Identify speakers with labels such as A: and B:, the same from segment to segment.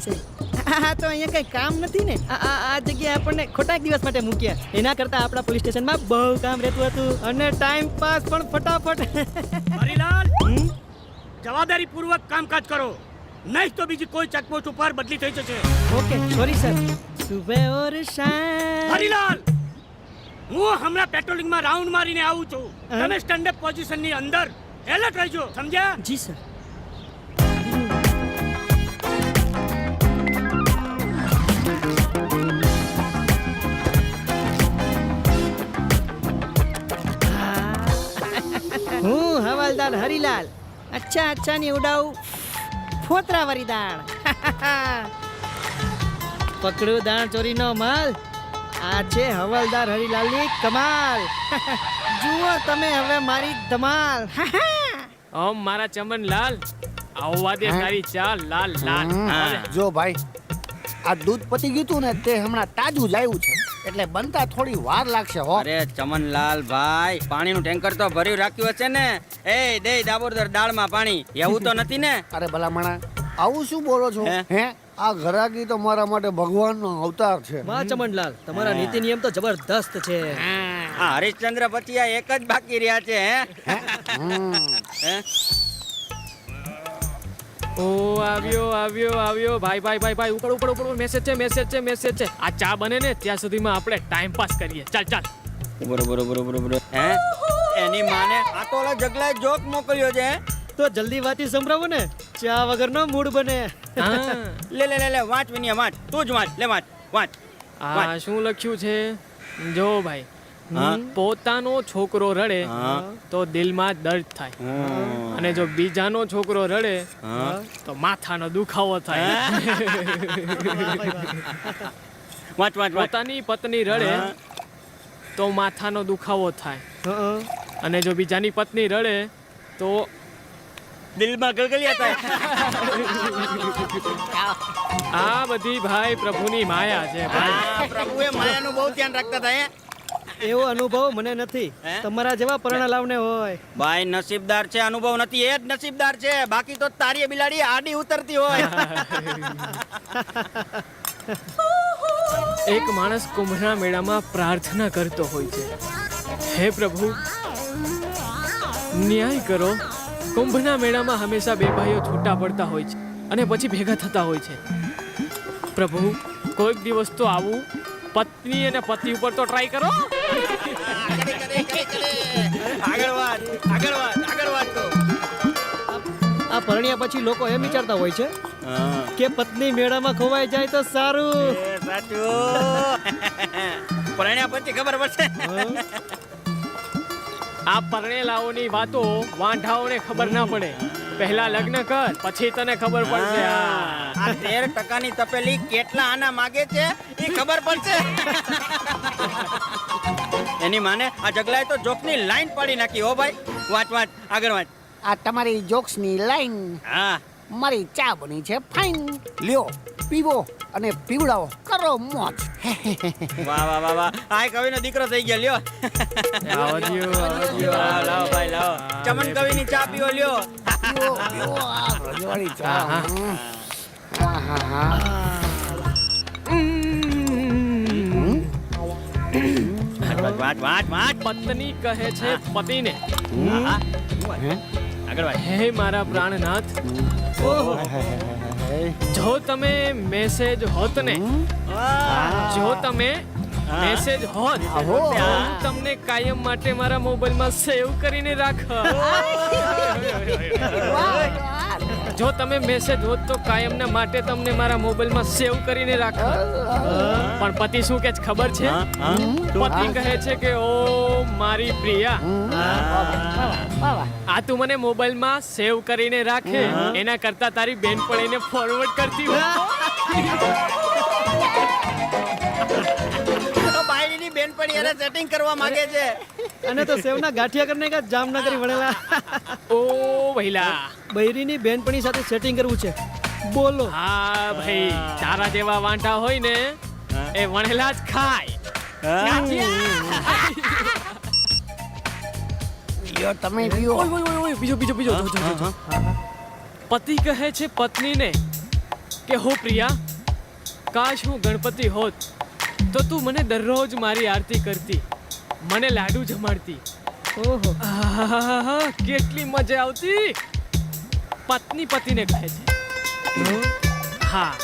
A: આ તો અહીંયા કઈ કામ નથી ને? આ આ જગ્યાએ આપણને ખોટા દિવસ માટે મૂક્યા. એના કરતા આપણા પોલીસ સ્ટેશનમાં બહુ કામ રહેતું હતું. અને ટાઈમ પાસ પણ ફટાફટ.
B: હરિલાલ! જવાબદારી પૂર્વક કામકાજ કરો. નહીં તો બીજી કોઈ ચેકપોસ્ટ ઉપર બદલી થઈ જશે.
A: Okay sorry sir. સુબે ઓર શામ
B: હરિલાલ! હું હમણાં પેટ્રોલિંગમાં રાઉન્ડ મારીને આવું છું? તમે સ્ટેન્ડ અપ પોઝિશનની અંદર એલર્ટ રહેજો. સમજ્યા?
A: જી સર. હવાલદાર હરીલાલ. અચ્છા અચ્છા ની ઉડાવું. ફોતરા વરી દાણ પકડું દાણ ચોરીનો માલ. આ છે હવાલદાર હરીલાલની કમાલ. જુઓ તમે હવે મારી ધમાલ.
C: ઓમ મારા ચમન લાલ આવવા દે તારી ચાલ લાલ લાલ.
D: જો ભાઈ આ દૂધ પતી ગયું તું ને તે હમણાં તાજું લાવ્યું છે. એટલે બનતા થોડી વાર લાગશે હો.
E: અરે ચમનલાલ ભાઈ પાણીનું ટેન્કર તો ભર્યું રાખ્યું હશે ને. એ દે દાબોદર દાળમાં પાણી. એવું તો નથી ને?
D: અરે ભલામણા આવું શું બોલો છો?
E: હે?
D: આ ઘરાકી તો મારા માટે ભગવાનનો અવતાર છે.
A: વાહ ચમનલાલ તમારા નીતિ નિયમ તો જબરદસ્ત છે.
E: આ હરિશ્ચંદ્ર પછી આ એક જ બાકી રહ્યા છે હે? હે?
C: ઓ આવ્યો આવ્યો આવ્યો. ભાઈ ભાઈ ભાઈ ભાઈ ઉપર ઉપર ઉપર મેસેજ છે મેસેજ છે મેસેજ છે. આ ચા બને ને ત્યાં સુધીમાં આપણે ટાઈમ પાસ કરીએ. ચાલ ચાલ.
E: બરોબર બરોબર બરોબર હે? એની માને આ તો ઓલા જગલાએ જોક મોકલ્યો છે
A: તો જલ્દી વાતી સંભળાવો ને. ચા વગરનો મૂડ બને.
E: લે લે લે લે વાંચ વિનિયા વાંચ. તું જ વાંચ. લે વાંચ વાંચ.
C: આ શું લખ્યું છે? જો ભાઈ. પોતાનો છોકરો રડે તો દિલમાં દર્દ થાય. અને જો બીજાનો છોકરો રડે તો માથાનો દુખાવો થાય. પોતાની પત્ની રડે તો માથાનો દુખાવો થાય. અને જો બીજાની પત્ની રડે તો
E: દિલમાં ગલગલિયા થાય.
C: આ બધી ભાઈ પ્રભુની માયા છે ભાઈ.
E: પ્રભુએ માયાનું બહુ ધ્યાન રાખતા હતા
A: એવો અનુભવ મને નથી. તમારા જેવા પરણા લાવને હોય.
E: ભાઈ નસીબદાર છે અનુભવ નથી. એ જ નસીબદાર છે. બાકી તો તારી બિલાડી આડી ઉતરતી હોય.
C: એક માણસ કુંભના મેળામાં પ્રાર્થના કરતો હોય છે. હે પ્રભુ ન્યાય કરો. કુંભના મેળામાં હંમેશા બે ભાઈઓ છૂટા પડતા હોય છે અને પછી ભેગા થતા હોય છે. પ્રભુ કોઈક દિવસ તો આવું પત્ની અને પતિ ઉપર તો ટ્રાય કરો.
E: આગળ વાત આગળ વાત આગળ વાત તો
A: આ પરણ્યા પછી લોકો એમ વિચારતા હોય છે કે પત્ની મેળામાં ખોવાઈ જાય તો સારું.
E: પરણ્યા પછી ખબર પડશે?
C: આ પરણેલાઓની વાતો વાંઢાઓને ખબર ના પડે. પહેલા લગ્ન કર પછી તને ખબર પડશે. આ
E: તેર ટકાની તપેલી કેટલા આના માગે છે? એ ખબર પડશે. એની માને આ જગલાએ તો જોકની લાઈન પાડી નાખી હો ભાઈ. વાંચ વાંચ આગળ વાંચ.
D: આ તમારી જોક્સની લાઈન.
E: હા.
D: મારી ચા બની છે ફાઇન લ્યો પીવો અને પીવડાવો. કરો મોજ.
E: વાહ વાહ વાહ વાહ. આ કવિનો દીકરો થઈ ગયો લ્યો.
C: આવો જીઓ.
E: લાવો લાવો ભાઈ લાવો. ચમન કવિની ચા પીવો લ્યો.
D: પીવો પીવો આ રજવાડી ચા.
E: વાંચ વાંચ વાંચ
C: પત્ની કહે છે પતિને?
E: આગળ
C: હે. મારા પ્રાણનાથ. જો તમે મેસેજ હોત ને જો તમે મેસેજ હોત. હું તમને કાયમ માટે મારા મોબાઈલમાં સેવ કરીને રાખ જો તમે મેસેજ હોત તો કાયમના માટે તમને મારા મોબાઈલમાં સેવ કરીને રાખો પણ પતિ શું કે ખબર છે. પતિ કહે છે કે ઓ મારી પ્રિયા. આ તું મને મોબાઈલમાં સેવ કરીને રાખે. એના કરતા તારી બેનપણીને ફોરવર્ડ કરતી હોય.
E: તો બાયડીની બેનપણી એને સેટિંગ કરવા માંગે છે.
A: અને તો સેવના ગાંઠિયા કરીને કા જામનગરી વળેલા
C: ઓ ભઈલા
A: બૈરીની બેનપણી સાથે સેટિંગ કરવું છે. બોલો.
C: હા ભાઈ તારા જેવા વાંટા હોય ને એ વણેલા જ ખાય.
D: તમે
C: બીજો બીજો બીજો. પતિ કહે છે પત્નીને કે હો પ્રિયા કાશ હું ગણપતિ હોત તો તું મને દરરોજ મારી આરતી કરતી. મને લાડુ જમાડતી.
A: ઓહો.
C: કેટલી મજા આવતી. પત્ની પતિને કહે છે. હા,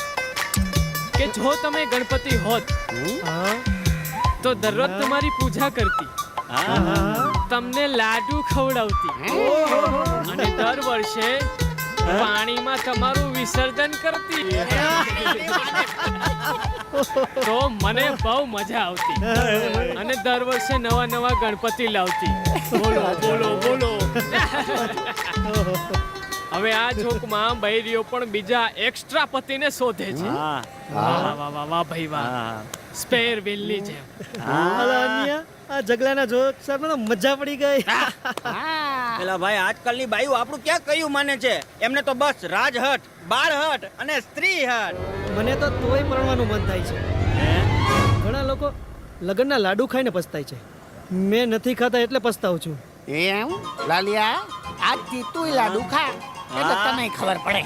C: કે જો તમે ગણપતિ હોત, તો દરરોજ તમારી પૂજા કરતી, તમને લાડુ ખવડાવતી. અને દર વર્ષે પાણીમાં તમારું વિસર્જન કરતી. તો મને બહુ મજા આવતી. અને દર વર્ષે નવા નવા ગણપતિ લાવતી. બોલો બોલો બોલો. હવે આ જોકમાં બૈરીઓ પણ બીજા એક્સ્ટ્રા પતિને શોધે છે. વાહ. વાહ વાહ ભાઈ વાહ. સ્પેર વેલની જેમ.
A: આ જગલાના જોક સાંભળો મજા પડી ગઈ.
E: પેલા ભાઈ આજકાલની બાઈઓ આપણું ક્યાં કયું માને છે? એમને તો બસ રાજહટ બારહટ અને સ્ત્રી હટ
A: મને તો તોય પરણવાનું મન થાય છે. ઘણા લોકો લગ્નના લાડુ ખાઈને પસ્તાય છે. મેં નથી ખાતા એટલે પસ્તાવું છું.
D: એમ? લાલિયા આજથી તું લાડુ ખા. એટલે તને ખબર પડે.